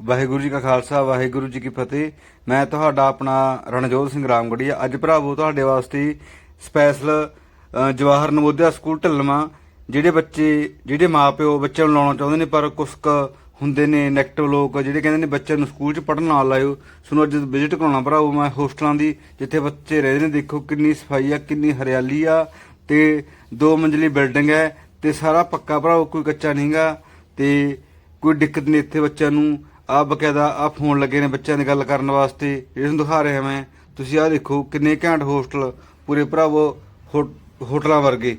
ਵਾਹਿਗੁਰੂ ਜੀ ਕਾ ਖਾਲਸਾ, ਵਾਹਿਗੁਰੂ ਜੀ ਕੀ ਫਤਿਹ। ਮੈਂ ਤੁਹਾਡਾ ਆਪਣਾ ਰਣਜੋਤ ਸਿੰਘ ਰਾਮਗੜੀਆ। ਅੱਜ ਭਰਾਵੋ, ਤੁਹਾਡੇ ਵਾਸਤੇ ਸਪੈਸ਼ਲ ਜਵਾਹਰ ਨਵੋਦਿਆ ਸਕੂਲ ਢਿੱਲਵਾਂ, ਜਿਹੜੇ ਬੱਚੇ, ਜਿਹੜੇ ਮਾਪਿਓ ਬੱਚਿਆਂ ਨੂੰ ਲਾਉਣਾ ਚਾਹੁੰਦੇ ਨੇ, ਪਰ ਕੁਛ ਕੁ ਹੁੰਦੇ ਨੇ ਨੈਗੇਟਿਵ ਲੋਕ, ਜਿਹੜੇ ਕਹਿੰਦੇ ਨੇ ਬੱਚਿਆਂ ਨੂੰ ਸਕੂਲ 'ਚ ਪੜ੍ਹਨ ਨਾ ਲਾਇਓ। ਤੁਹਾਨੂੰ ਅੱਜ ਵਿਜ਼ਿਟ ਕਰਾਉਣਾ ਭਰਾਵੋ, ਮੈਂ ਹੋਸਟਲਾਂ ਦੀ ਜਿੱਥੇ ਬੱਚੇ ਰਹਿੰਦੇ ਨੇ, ਦੇਖੋ ਕਿੰਨੀ ਸਫ਼ਾਈ ਆ, ਕਿੰਨੀ ਹਰਿਆਲੀ ਆ, ਤੇ ਦੋ ਮੰਜ਼ਲੀ ਬਿਲਡਿੰਗ ਹੈ, ਤੇ ਸਾਰਾ ਪੱਕਾ ਭਰਾਵੋ, ਕੋਈ ਕੱਚਾ ਨਹੀਂਗਾ ਤੇ ਕੋਈ ਦਿੱਕਤ ਨਹੀਂ ਇੱਥੇ ਬੱਚਿਆਂ ਨੂੰ। ਆ ਬਕਾਇਦਾ ਆ ਫੋਨ ਲੱਗੇ ਨੇ ਬੱਚਿਆਂ ਦੀ ਗੱਲ ਕਰਨ ਵਾਸਤੇ ਇਹ ਤੁਹਾਨੂੰ ਦਿਖਾ ਰਿਹਾ ਮੈਂ। ਤੁਸੀਂ ਆ ਦੇਖੋ ਕਿੰਨੇ ਘੈਂਟ ਹੋਸਟਲ ਪੂਰੇ ਭਰਾਵੋ ਹੋਟਲਾਂ ਵਰਗੇ।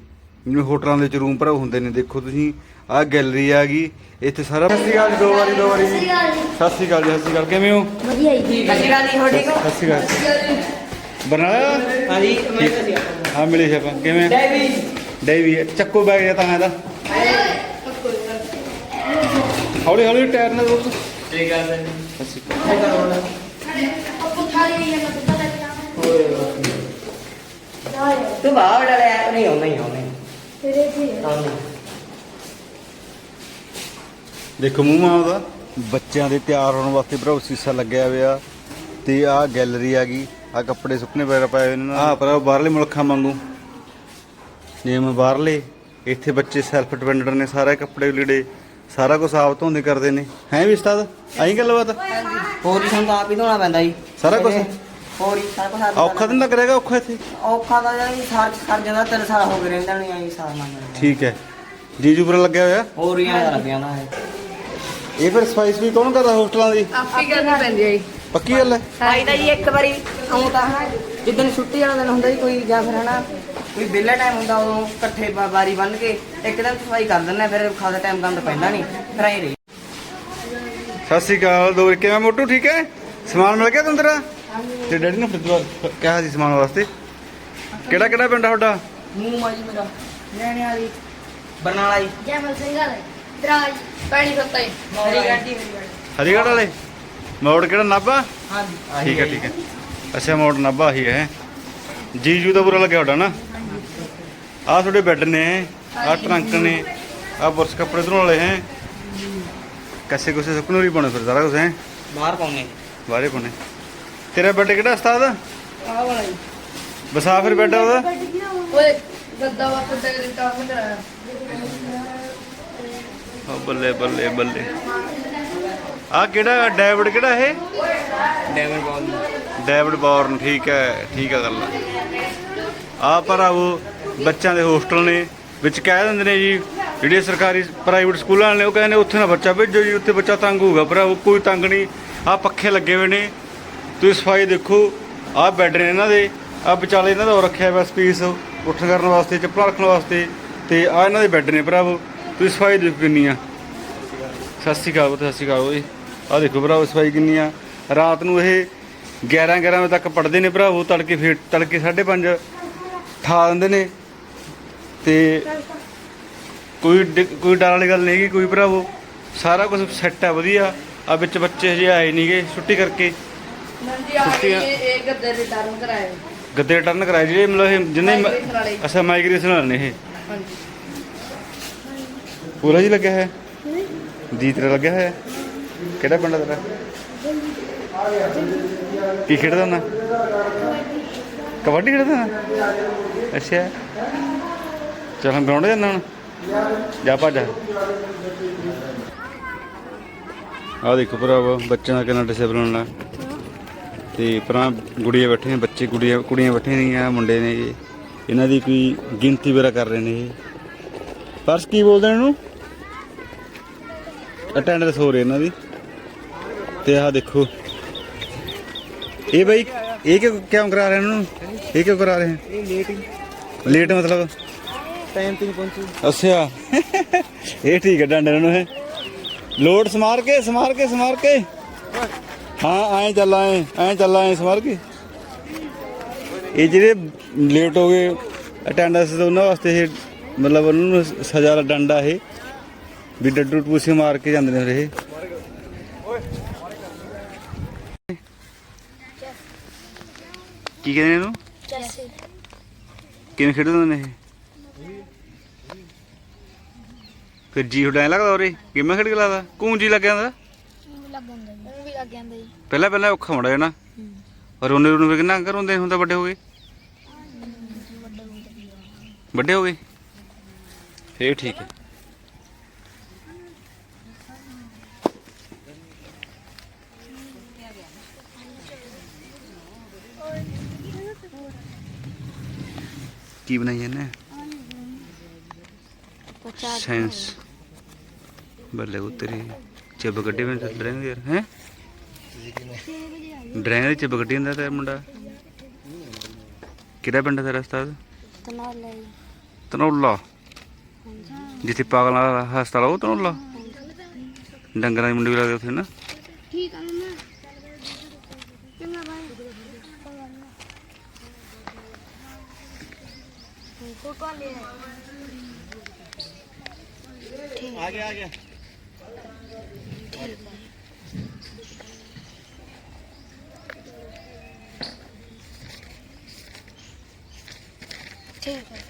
ਜਿਵੇਂ ਹੋਟਲਾਂ ਦੇ ਵਿੱਚ ਰੂਮ ਭਰਾ ਹੁੰਦੇ ਨੇ ਦੇਖੋ ਤੁਸੀਂ। ਆ ਗੈਲਰੀ ਆ ਗਈ ਇੱਥੇ ਸਾਰਾ ਸਤਿ ਸ਼੍ਰੀ ਅਕਾਲ ਜੀ, ਦੋ ਵਾਰੀ ਦੋ ਵਾਰੀ। ਜੀ। ਸਤਿ ਸ਼੍ਰੀ ਅਕਾਲ ਜੀ ਸਤਿ ਸ਼੍ਰੀ ਅਕਾਲ। ਕਿਵੇਂ ਹੋ? ਵਧੀਆ ਜੀ। ਸਤਿ ਸ਼੍ਰੀ ਅਕਾਲ ਜੀ ਹੋ ਠੀਕ ਹੋ? ਸਤਿ ਸ਼੍ਰੀ ਅਕਾਲ। ਬਣਾਇਆ ਹਾਂਜੀ ਮੈਂ ਤਾਂ ਸਿਆ ਹਾਂ ਮਿਲੇ ਸੀ ਆਪਾਂ। ਕਿਵੇਂ? ਡੈਵੀ। ਡੈਵੀ ਚੱਕੋ ਬੈਗ ਜਾਂ ਤਾਂ ਇਹਦਾ ਹੌਲੀ ਹੌਲੀ ਟਾਇਰ ਨਾਲ ਰੋਕ। ਠੀਕ ਆ ਸਰ ਅਸੀਂ ਤੂੰ ਬਾਹਰ ਡਲਿਆ ਨਹੀਂ ਆਉਣਾ ਹੀ ਆਉਣਾ ਆਉਣਾ ਦੇਖੋ ਮੂੰਹ ਮਾਂ ਉਹਦਾ। ਬੱਚਿਆਂ ਦੇ ਤਿਆਰ ਹੋਣ ਵਾਸਤੇ ਭਰਾ ਸੀਸਾ ਲੱਗਿਆ ਹੋਇਆ। ਤੇ ਆਹ ਗੈਲਰੀ ਆ ਗਈ ਆ ਕੱਪੜੇ ਸੁੱਕਣੇ ਵਗੈਰਾ ਪਏ ਹੋਏ ਨੇ ਆਹ ਪਰ ਬਾਹਰਲੇ ਮੁਲਕਾਂ ਵਾਂਗੂ। ਜਿਵੇਂ ਬਾਹਰਲੇ ਇੱਥੇ ਬੱਚੇ ਸੈਲਫ ਡਿਪੈਂਡੈਂਟ ਨੇ ਸਾਰੇ ਕੱਪੜੇ ਲੀੜੇ। ਸਾਰਾ ਕੁਝ ਆਪ ਧੋਂਦੇ ਕਰਦੇ ਨੇ। ਹੈ ਵੀ ਉਸਤਾਦ? ਆਈ ਗੱਲਬਾਤ? ਹੋਰ ਹੀ ਸਾਨੂੰ ਤਾਂ ਆਪ ਹੀ ਧੋਣਾ ਪੈਂਦਾ ਜੀ। ਸਾਰਾ ਕੁਛ? ਹੋਰ ਹੀ ਸਾਰਾ ਕੁਝ ਆਪ ਔਖਾ ਤਾਂ ਨਹੀਂ ਲੱਗ ਰਿਹਾਗਾ ਔਖਾ ਇੱਥੇ? ਔਖਾ ਤਾਂ ਜੀ ਸਾਰ ਸਰ ਜਾਂਦਾ ਤਿੰਨ ਸਾਲ ਹੋ ਗਏ ਰਹਿੰਦਾ ਨਹੀਂ ਆਈ ਸਾਰ ਮੰਨ ਠੀਕ ਹੈ। ਜੀਜੂ ਪਰ ਲੱਗਿਆ ਹੋਇਆ? ਹੋਰ ਹੀ ਆ ਹੈ ਇਹ। ਫਿਰ ਸਫਾਈਸ ਵੀ ਕੌਣ ਕਰਦਾ ਹੋਸਟਲਾਂ ਦੀ? ਆਪੀ ਕਰਨੀ ਪੈਂਦੀ ਹੈ ਜੀ। ਪੱਕੀ ਗੱਲ ਹੈ? ਆਈ ਤਾਂ ਜੀ ਇੱਕ ਵਾਰੀ। ਆਉਂ ਤਾਂ ਜਿੱਦਣ ਛੁੱਟੀ ਵਾਲਾ ਦਿਨ ਹੁੰਦਾ ਜੀ ਕੋਈ ਜਾਂ ਫਿਰ ਹਨਾ ਕੋਈ ਵਿਹਲਾ ਟਾਈਮ ਹੁੰਦਾ ਉਦੋਂ ਇਕੱਠੇ ਵਾ- ਵਾਰੀ ਬੰਨ ਕੇ ਇੱਕ ਦਿਨ ਸਫ਼ਾਈ ਕਰ ਦਿੰਦੇ ਫਿਰ ਖਾਦਾ ਟਾਈਮ ਗੰਦ ਪੈਂਦਾ ਨਹੀਂ ਫਿਰ ਆਈ ਰਹੀ ਸਤਿ ਸ਼੍ਰੀ ਅਕਾਲ ਦੋ ਕਿਵੇਂ ਮੋਟੂ ਠੀਕ ਹੈ? ਸਮਾਨ ਮਿਲ ਗਿਆ ਤੁਹਾਨੂੰ ਤੇਰਾ ਤੇ ਡੈਡੀ ਨੇ ਫਿਰ ਕਿਹਾ ਸੀ ਸਮਾਨ ਵਾਸਤੇ। ਕਿਹੜਾ ਕਿਹੜਾ ਪਿੰਡ ਆ ਤੁਹਾਡਾ? ਮੂੰਹ ਮਾਜੀ ਮੇਰਾ ਲੈਣੇ ਵਾਲੀ ਬਰਨਾਲਾ ਜੀ। ਜੈਮਲ ਸਿੰਘ ਵਾਲੇ ਦਰਾਜ ਪਾਣੀ ਸੱਤਾ ਜੀ। ਹਰੀ ਗੱਡੀ ਹਰੀਗੜ੍ਹ ਵਾਲੇ? ਮੋੜ ਕਿਹੜਾ ਨਾਭਾ? ਹਾਂਜੀ। ਠੀਕ ਹੈ ਠੀਕ ਹੈ। ਅੱਛਾ ਮੋੜ ਨਾਭਾ ਹੀ ਹੈ। ਜੀਜੂ ਦਾ ਬੁਰਾ ਲੱਗਿਆ ਤੁਹਾਡਾ ਨਾ? ਆਹ ਤੁਹਾਡੇ ਬੈੱਡ ਨੇ ਆਹ ਟਰੰਕ ਨੇ ਆਹ ਬੁਰਸ਼ ਕੱਪੜੇ ਧੋਣ ਵਾਲੇ ਹੈ। ਕੱਸੇ ਕੁਸੇ ਸੁੱਕਣ ਹੀ ਪਾਉਣੇ ਫਿਰ ਸਾਰਾ ਕੁਝ ਹੈ? ਬਾਹਰ ਪਾਉਣੇ। ਬਾਹਰੇ ਪਾਉਣੇ। ਤੇਰਾ ਬੈੱਡ ਕਿਹੜਾ ਉਸਤਾਦ? ਆਹ ਵਾਲਾ ਜੀ। ਬਸਾ ਫਿਰ ਬੈੱਡ ਉਹਦਾ। ਓਏ ਗੱਦਾ ਵਾਪਸ ਦੇ ਦਿੱਤਾ ਮੈਂ ਕਰਾਇਆ ਓ ਬੱਲੇ ਬੱਲੇ ਬੱਲੇ। ਆ ਕਿਹੜਾ ਡੈਵਿਡ ਕਿਹੜਾ ਇਹ? ਡੈਵਨ ਬਾਲ। ਡੈਵਿਡ ਬੌਰਨ, ਠੀਕ ਹੈ ਠੀਕ ਹੈ ਗੱਲ। ਆ ਭਰਾਵੋ ਬੱਚਿਆਂ ਦੇ ਹੋਸਟਲ ਨੇ, ਵਿੱਚ ਕਹਿ ਦਿੰਦੇ ਨੇ ਜੀ ਜਿਹੜੇ ਸਰਕਾਰੀ ਪ੍ਰਾਈਵੇਟ ਸਕੂਲਾਂ ਨੇ, ਉਹ ਕਹਿੰਦੇ ਨੇ ਉੱਥੇ ਨਾ ਬੱਚਾ ਭੇਜੋ ਜੀ, ਉੱਥੇ ਬੱਚਾ ਤੰਗ ਹੋਊਗਾ ਭਰਾਵੋ ਕੋਈ ਤੰਗ ਨਹੀਂ। ਆ ਪੱਖੇ ਲੱਗੇ ਹੋਏ ਨੇ, ਤੁਸੀਂ ਸਫ਼ਾਈ ਦੇਖੋ ਆ ਬੈੱਡ ਨੇ ਇਹਨਾਂ ਦੇ ਆ ਵਿਚਾਲੇ ਇਹਨਾਂ ਦਾ ਉਹ ਰੱਖਿਆ ਹੋਇਆ ਸਪੇਸ ਉੱਠਣ ਕਰਨ ਵਾਸਤੇ ਚੱਪਲਾਂ ਰੱਖਣ ਵਾਸਤੇ, ਤੇ ਆ ਇਹਨਾਂ ਦੇ ਬੈੱਡ ਨੇ ਭਰਾਵੋ, ਤੁਸੀਂ ਸਫ਼ਾਈ ਦੇਖੋ ਕਿੰਨੀ ਆ। ਸਤਿ ਸ਼੍ਰੀ ਅਕਾਲ ਸਤਿ ਸ਼੍ਰੀ ਅਕਾਲ ਓਏ। ਆ ਦੇਖੋ ਭਰਾਵੋ ਸਫ਼ਾਈ ਕਿੰਨੀ ਆ। ਰਾਤ ਨੂੰ ਇਹ 11 11 ਵਜੇ ਤੱਕ ਪੜਦੇ ਨੇ ਭਰਾਵੋ ਤੜਕੇ ਫੇਰ ਤੜਕੇ 5:30 ਠਾ ਦਿੰਦੇ ਨੇ। ਤੇ ਕੋਈ ਕੋਈ ਡਰ ਵਾਲੀ ਗੱਲ ਨਹੀਂ ਹੈਗੀ ਕੋਈ ਭਰਾਵੋ ਸਾਰਾ ਕੁਝ ਸੈੱਟ ਆ ਵਧੀਆ। ਆ ਵਿੱਚ ਬੱਚੇ ਹਜੇ ਆਏ ਨਹੀਂਗੇ ਛੁੱਟੀ ਕਰਕੇ। ਇਹ ਗੱਦੇ ਰਿਟਰਨ ਕਰਾਏ। ਗੱਦੇ ਕਰਾਏ ਜਿਹੜੇ ਮਤਲਬ ਜਿੰਨੇ। ਅੱਛਾ ਮਾਈਗ੍ਰੇਸ਼ਨ ਵਾਲੇ ਨੇ ਇਹ। ਹਾਂਜੀ। ਪੂਰਾ ਜੀ ਲੱਗਿਆ ਹੈ ਜੀ ਤੇਰਾ ਲੱਗਿਆ ਹੈ ਕਿਹੜਾ ਪਿੰਡ ਆ ਤੇਰਾ? ਕੀ ਖੇਡਦਾ ਹੁੰਦਾ ਕਬੱਡੀ ਖੇਡਦਾ ਹੁੰਦਾ ਅੱਛਾ। ਚਲ ਹਮ ਗਰਾਊਂਡ ਜਾਣਾ ਹੁਣ। ਜਾ ਭੱਜ। ਆ ਦੇਖੋ ਭਰਾਵਾ, ਬੱਚਿਆਂ ਦਾ ਕਿੰਨਾ ਡਿਸਪਲਿਨ ਹੈ ਤੇ ਪਰਾਂ ਗੁੜੀਆਂ ਬੈਠੇ ਨੇ ਬੱਚੇ ਕੁੜੀਆਂ ਕੁੜੀਆਂ ਬੈਠੇ ਨੇ ਆ ਮੁੰਡੇ ਨੇ ਇਹਨਾਂ ਦੀ ਕੋਈ ਗਿਣਤੀ ਵਗੈਰਾ ਕਰ ਰਹੇ ਨੇ ਇਹ ਪਰਸ ਕੀ ਬੋਲਦੇ ਇਹਨੂੰ? ਅਟੈਂਡੈਂਸ ਹੋ ਰਹੀ ਇਹਨਾਂ ਦੀ। ਤੇ ਆਹ ਦੇਖੋ। ਇਹ ਬਈ ਇਹ ਕਿਉਂ ਕਿਉਂ ਕਰਾ ਰਹੇ ਇਹਨਾਂ? ਨੂੰ ਇਹ ਕਿਉਂ ਕਰਾ ਰਹੇ? ਹਨ ਇਹ ਲੇਟ ਹੀ। ਲੇਟ ਮਤਲਬ? ਟਾਈਮ ਤੇ ਨਹੀਂ ਪਹੁੰਚੀ। ਅੱਛਾ। ਇਹ ਠੀਕ ਹੈ ਡੰਡ ਨੂੰ ਇਹ। ਲੋਡ ਸਮਾਰ ਕੇ ਸਮਾਰ ਕੇ ਸਮਾਰ ਕੇ। ਹਾਂ ਐਂ ਚੱਲ ਐਂ ਐਂ ਚੱਲ ਐਂ ਸਮਾਰ ਕੇ। ਇਹ ਜਿਹੜੇ ਲੇਟ ਹੋ ਗਏ ਅਟੈਂਡੈਂਸ ਤੇ ਉਹਨਾਂ ਵਾਸਤੇ ਇਹ ਮਤਲਬ ਉਹਨਾਂ ਨੂੰ ਸਜ਼ਾ ਦਾ ਡੰਡਾ ਇਹ। ਵੀ ਡੱਡੂ ਟੂਸੇ ਮਾਰ ਕੇ ਜਾਂਦੇ ਨੇ ਫਿਰ ਇਹ। ਕੀ ਕਹਿੰਦੇ ਨੇ ਇਹਨੂੰ? ਚੈਸੇ। ਕਿਵੇਂ ਖੇਡਦੇ ਨੇ ਇਹ? ਫਿਰ ਜੀ ਤੁਹਾਡਾ ਐਂ ਲੱਗਦਾ ਉਰੇ? ਗੇਮਾਂ ਖੇਡ ਕੇ ਲੱਗਦਾ? ਕੂੰ ਜੀ ਲੱਗ ਜਾਂਦਾ? ਉਹ ਵੀ ਲੱਗ ਜਾਂਦਾ ਜੀ। ਪਹਿਲਾਂ ਪਹਿਲਾਂ ਔਖਾ ਹੁੰਦਾ ਹੈ ਨਾ। ਔਰ ਉਹਨੇ ਉਹਨੂੰ ਵੀ ਕਿੰਨਾ ਕਰਉਂਦੇ ਹੁੰਦਾ ਵੱਡੇ ਹੋ ਗਏ। ਵੱਡੇ ਹੋ ਗਏ। ਫੇਰ ਠੀਕ ਹੈ। ਕੀ ਬਣਾਈ ਇਹਨੇ ਸਾਇੰਸ ਬੱਲੇ ਉਤਰੀ ਚਿਬ ਗੱਡੀ ਵਿੱਚ ਡਰਾਈਂਗ ਯਾਰ ਹੈ? ਡਰਾਈਂਗ ਦੀ ਚਿਬ ਗੱਡੀ ਹੁੰਦਾ ਤੇ ਮੁੰਡਾ? ਕਿਹੜਾ ਪਿੰਡ ਦਾ ਰਸਤਾ ਤਨਾਲ। ਤਨੌਲਾ। ਜਿੱਥੇ ਪਾਗਲਾਂ ਹਸਪਤਾਲ ਉਹ ਤਨੌਲਾ? ਡੰਗਰਾਂ ਦੀ ਮੰਡੀ ਵੀ ਲੱਗਦੀ ਉੱਥੇ ਨਾ? ਠੀਕ ਆ ਮੈਂ ਚੰਗਾ ਬਾਈ ਫੋਟੋ ਲੈ ਆ ਗਿਆ ਆ ਗਿਆ ਠੀਕ ਹੈ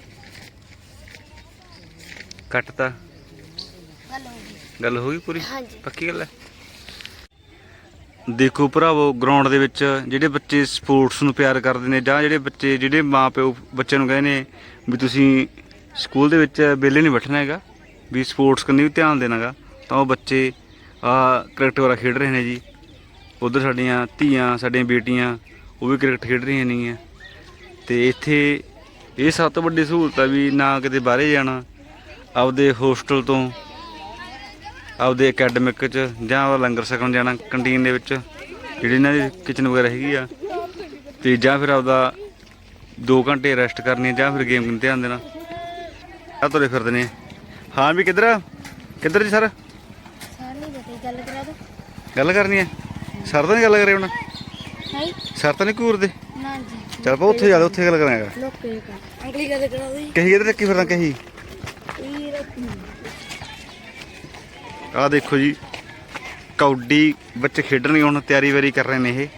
ਕੱਟਤਾ ਗੱਲ ਹੋ ਗਈ ਗੱਲ ਹੋ ਗਈ ਪੂਰੀ ਹਾਂਜੀ ਪੱਕੀ ਗੱਲ ਹੈ ਦੇਖੋ ਭਰਾਵੋ ਗਰਾਊਂਡ ਦੇ ਵਿੱਚ ਜਿਹੜੇ ਬੱਚੇ ਸਪੋਰਟਸ ਨੂੰ ਪਿਆਰ ਕਰਦੇ ਨੇ ਜਾਂ ਜਿਹੜੇ ਬੱਚੇ, ਜਿਹੜੇ ਮਾਪਿਓ ਬੱਚਿਆਂ ਨੂੰ ਕਹਿੰਦੇ ਨੇ ਵੀ ਤੁਸੀਂ ਸਕੂਲ ਦੇ ਵਿੱਚ ਵਿਹਲੇ ਨਹੀਂ ਬੈਠਣਾ ਹੈਗਾ, ਵੀ ਸਪੋਰਟਸ ਕਰਨੀ ਵੀ ਧਿਆਨ ਦੇਣਾਗਾ ਤਾਂ ਉਹ ਬੱਚੇ ਆ ਕ੍ਰਿਕਟ ਵਗੈਰਾ ਖੇਡ ਰਹੇ ਨੇ ਜੀ। ਉਧਰ ਸਾਡੀਆਂ ਧੀਆਂ, ਸਾਡੀਆਂ ਬੇਟੀਆਂ, ਉਹ ਵੀ ਕ੍ਰਿਕਟ ਖੇਡ ਰਹੀਆਂ ਨੇਗੀਆਂ ਤੇ ਇੱਥੇ ਇਹ ਸਭ ਤੋਂ ਵੱਡੀ ਸਹੂਲਤ ਆ ਵੀ ਨਾ ਕਿਤੇ ਬਾਹਰੇ ਜਾਣਾ, ਆਪਦੇ ਹੋਸਟਲ ਤੋਂ ਆਪਦੇ ਅਕੈਡਮਿਕ ਚ ਜਾਂ ਆਪਦਾ ਲੰਗਰ ਛਕਣ ਜਾਣਾ ਕੰਟੀਨ ਦੇ ਵਿੱਚ ਜਿਹੜੀ ਇਹਨਾਂ ਦੀ ਕਿਚਨ ਵਗੈਰਾ ਹੈਗੀ ਆ ਤੇ ਜਾਂ ਫਿਰ ਆਪਦਾ 2 ਘੰਟੇ ਰੈਸਟ ਕਰਨੀ ਜਾਂ ਫਿਰ ਗੇਮ ਨੂੰ ਧਿਆਨ ਦੇਣਾ। ਆ ਤੁਰੇ ਫਿਰਦੇ ਨੇ। ਹਾਂ ਵੀ ਕਿੱਧਰ? ਕਿੱਧਰ ਜੀ ਸਰ? ਸਰ ਨਹੀਂ ਬਤੇ ਗੱਲ ਕਰਾ ਕਰਨੀ ਹੈ? ਸਰ ਤਾਂ ਨਹੀਂ ਗੱਲ ਕਰੇ ਹੁਣ? ਨਹੀਂ। ਸਰ ਤਾਂ ਨਹੀਂ ਘੂਰਦੇ? ਨਾ ਜੀ। ਚੱਲ ਪਾ ਉੱਥੇ ਜਾ ਉੱਥੇ ਗੱਲ ਕਰਾਂਗਾ। ਲੋਕੇ ਕਾ ਅਗਲੀ ਗੱਲ ਕਰਾ ਦੋ ਕਹੀ ਇੱਧਰ ਚੱਕੀ ਫਿਰਦਾ ਕਹੀ? ਇਹ ਰੱਖੀ ਆਹ ਦੇਖੋ ਜੀ ਕੌਡੀ ਬੱਚੇ ਖੇਡਣਗੇ ਹੁਣ ਤਿਆਰੀ ਵਾਰੀ ਕਰ ਰਹੇ ਨੇ ਇਹ।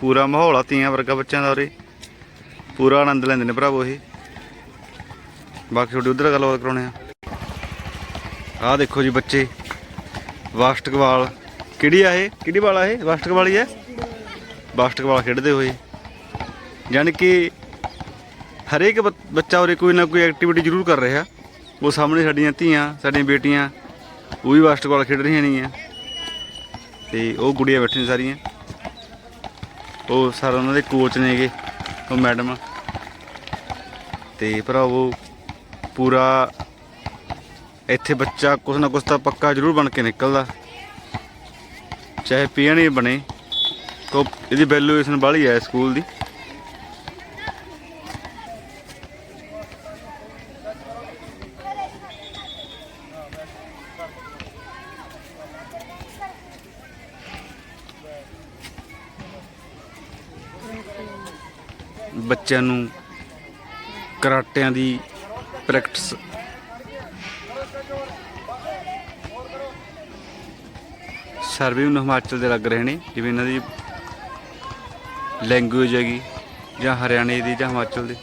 ਪੂਰਾ ਮਾਹੌਲ ਆ ਤੀਆਂ ਵਰਗਾ ਬੱਚਿਆਂ ਦਾ ਉਰੇ। ਪੂਰਾ ਆਨੰਦ ਲੈਂਦੇ ਨੇ ਭਰਾਵੋ ਇਹ। ਬਾਕੀ ਤੁਹਾਡੀ ਉਧਰ ਗੱਲਬਾਤ ਕਰਾਉਣੇ ਆ ਆਹ ਦੇਖੋ ਜੀ ਬੱਚੇ, ਬਾਸਕਟਬਾਲ। ਕਿਹੜੀ ਆ ਇਹ? ਕਿਹੜੀ ਵਾਲਾ ਇਹ? ਬਾਸਕਟਬਾਲ ਹੀ ਹੈ? ਬਾਸਕਟਬਾਲ ਖੇਡਦੇ ਹੋਏ। ਯਾਨੀ ਕਿ ਹਰੇਕ ਬੱਚ- ਬੱਚਾ ਉਰੇ ਕੋਈ ਨਾ ਕੋਈ ਐਕਟੀਵਿਟੀ ਜ਼ਰੂਰ ਕਰ ਰਿਹਾ। ਉਹ ਸਾਹਮਣੇ ਸਾਡੀਆਂ ਧੀਆਂ, ਸਾਡੀਆਂ ਬੇਟੀਆਂ ਉਹ ਵੀ ਬਾਸਕਟਬਾਲ ਖੇਡ ਰਹੀਆਂ ਨਹੀਂ ਨੇਗੀਆਂ ਤੇ ਉਹ ਗੁੜੀਆਂ ਬੈਠੀਆਂ ਸਾਰੀਆਂ। ਉਹ ਸਾਰੇ ਉਹਨਾਂ ਦੇ ਕੋਚ ਨੇਗੇ, ਉਹ ਮੈਡਮ ਤੇ ਭਰਾਵੋ ਪੂਰਾ ਇੱਥੇ ਬੱਚਾ ਕੁਛ ਨਾ ਕੁਛ ਤਾਂ ਪੱਕਾ ਜ਼ਰੂਰ ਬਣ ਕੇ ਨਿਕਲਦਾ। ਚਾਹੇ ਪੀਣ ਹੀ ਬਣੇ ਕੋ ਇਹਦੀ ਵੈਲਿਊਏਸ਼ਨ ਬਾਹਲੀ ਹੈ ਸਕੂਲ ਦੀ। ਬੱਚਿਆਂ ਨੂੰ ਕਰਾਟਿਆਂ ਦੀ ਪ੍ਰੈਕਟਿਸ। ਸਰਵੇ ਨੂੰ ਹਿਮਾਚਲ ਦੇ ਲੱਗ ਰਹੇ ਨੇ, ਜਿਵੇਂ ਇਹਨਾਂ ਦੀ ਲੈਂਗੁਏਜ ਹੈਗੀ, ਜਾਂ ਹਰਿਆਣੇ ਦੀ, ਜਾਂ ਹਿਮਾਚਲ ਦੀ।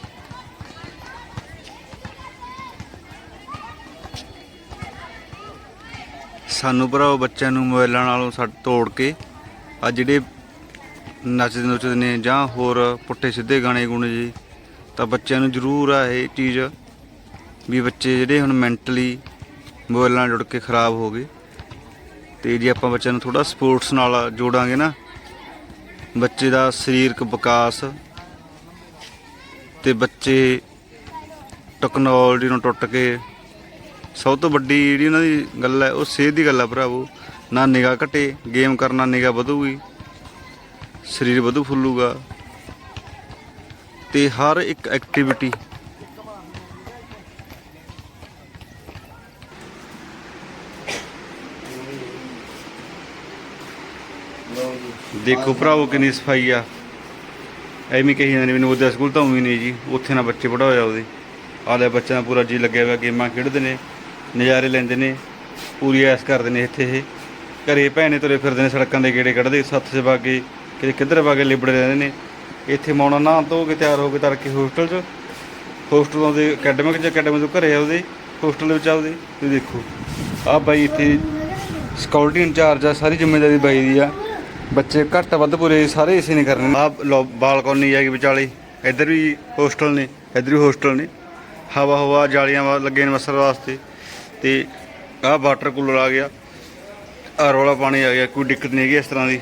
ਸਾਨੂੰ ਭਰਾਓ ਬੱਚਿਆਂ ਨੂੰ ਮੋਬਾਈਲਾਂ ਨਾਲੋਂ ਸੱਟ ਤੋੜ ਕੇ ਆ ਜਿਹੜੇ ਨੱਚਦੇ ਨੁੱਚਦੇ ਨੇ ਜਾਂ ਹੋਰ ਪੁੱਠੇ ਸਿੱਧੇ ਗਾਣੇ ਗੁਣੇ ਜੀ, ਤਾਂ ਬੱਚਿਆਂ ਨੂੰ ਜ਼ਰੂਰ ਆ ਇਹ ਚੀਜ਼ ਵੀ ਬੱਚੇ ਜਿਹੜੇ ਹੁਣ ਮੈਂਟਲੀ ਮੋਬਾਈਲਾਂ ਨਾਲ ਜੁੜ ਕੇ ਖਰਾਬ ਹੋ ਗਏ। ਤੇ ਜੇ ਆਪਾਂ ਬੱਚਿਆਂ ਨੂੰ ਥੋੜਾ ਸਪੋਰਟਸ ਨਾਲ ਜੋੜਾਂਗੇ ਨਾ, ਬੱਚੇ ਦਾ ਸਰੀਰਕ ਵਿਕਾਸ ਤੇ ਬੱਚੇ ਟੈਕਨੋਲੋਜੀ ਨੂੰ ਟੁੱਟ ਕੇ ਸਭ ਤੋਂ ਵੱਡੀ ਜਿਹੜੀ ਉਹਨਾਂ ਦੀ ਗੱਲ ਹੈ, ਉਹ ਸਿਹਤ ਦੀ ਗੱਲ ਹੈ ਭਰਾਵੋ। ਨਾ ਨਿਗਾਹ ਘਟੇ ਗੇਮ ਕਰਨਾ, ਨਿਗਾਹ ਵਧੂਗੀ। ਸਰੀਰ ਵਧੂ ਫੁੱਲੂਗਾ ਤੇ ਹਰ ਇੱਕ ਐਕਟੀਵਿਟੀ ਦੇਖੋ ਭਰਾਵੋ ਕਿੰਨੀ ਸਫ਼ਾਈ ਆ। ਐਵੇਂ ਕਹੀ ਜਾਂਦੇ ਨੇ ਮੈਨੂੰ ਉਹਦਾ ਸਕੂਲ ਤਾਂ ਉਵੇਂ ਨਹੀਂ ਜੀ, ਉੱਥੇ ਨਾ ਬੱਚੇ ਪੜਾ ਹੋਇਆ ਉਹਦੇ ਆਲੇ ਬੱਚਿਆਂ ਦਾ ਪੂਰਾ ਜੀ ਲੱਗਿਆ ਹੋਇਆ, ਗੇਮਾਂ ਖੇਡਦੇ ਨੇ, ਨਜ਼ਾਰੇ ਲੈਂਦੇ ਨੇ, ਪੂਰੀ ਐਸ ਕਰਦੇ ਨੇ ਇੱਥੇ ਇਹ। ਘਰੇ ਭੈਣੇ ਤੁਰੇ ਫਿਰਦੇ ਨੇ ਸੜਕਾਂ ਦੇ ਗੇੜੇ ਕੱਢਦੇ ਸੱਤ ਸੇ ਕੇ ਕਿਤੇ ਕਿੱਧਰ ਬਾਗੇ ਲਿਬੜੇ ਰਹਿੰਦੇ ਨੇ। ਇੱਥੇ ਮੌਣਾ ਨਾ ਧੋ ਕੇ ਤਿਆਰ ਹੋ ਕੇ ਤੜਕੇ ਹੋਸਟਲ 'ਚ, ਹੋਸਟਲ ਤੋਂ ਦੇ ਅਕੈਡਮਿਕ 'ਚ ਅਕੈਡਮਿਕ ਤੋਂ ਘਰੇ ਆਉਦੇ, ਹੋਸਟਲ ਦੇ ਵਿੱਚ ਆਉਦੇ, ਤੁਸੀਂ ਦੇਖੋ। ਆਹ ਬਾਈ ਇੱਥੇ ਸਿਕਿਉਰਿਟੀ ਇੰਚਾਰਜ ਆ, ਸਾਰੀ ਜ਼ਿੰਮੇਵਾਰੀ ਬਾਈ ਦੀ ਆ। ਬੱਚੇ ਘੱਟ ਵੱਧ ਪੂਰੇ ਸਾਰੇ ਇਸੇ ਨੇ ਕਰਨੇ ਆ ਬਾਲਕੋਨੀ ਹੈਗੀ ਵਿਚਾਲੇ, ਇੱਧਰ ਵੀ ਹੋਸਟਲ ਨੇ, ਇੱਧਰ ਵੀ ਹੋਸਟਲ ਨੇ। ਹਵਾ ਹਵਾ, ਜਾਲੀਆਂ ਲੱਗੇ ਨੇ ਮੱਛਰ ਵਾਸਤੇ। ਤੇ ਆਹ ਵਾਟਰ ਕੂਲਰ ਆ ਗਿਆ। ਆ ਰੋਲਾ ਪਾਣੀ ਆ ਗਿਆ, ਕੋਈ ਦਿੱਕਤ ਨਹੀਂ ਹੈਗੀ ਇਸ ਤਰ੍ਹਾਂ ਦੀ।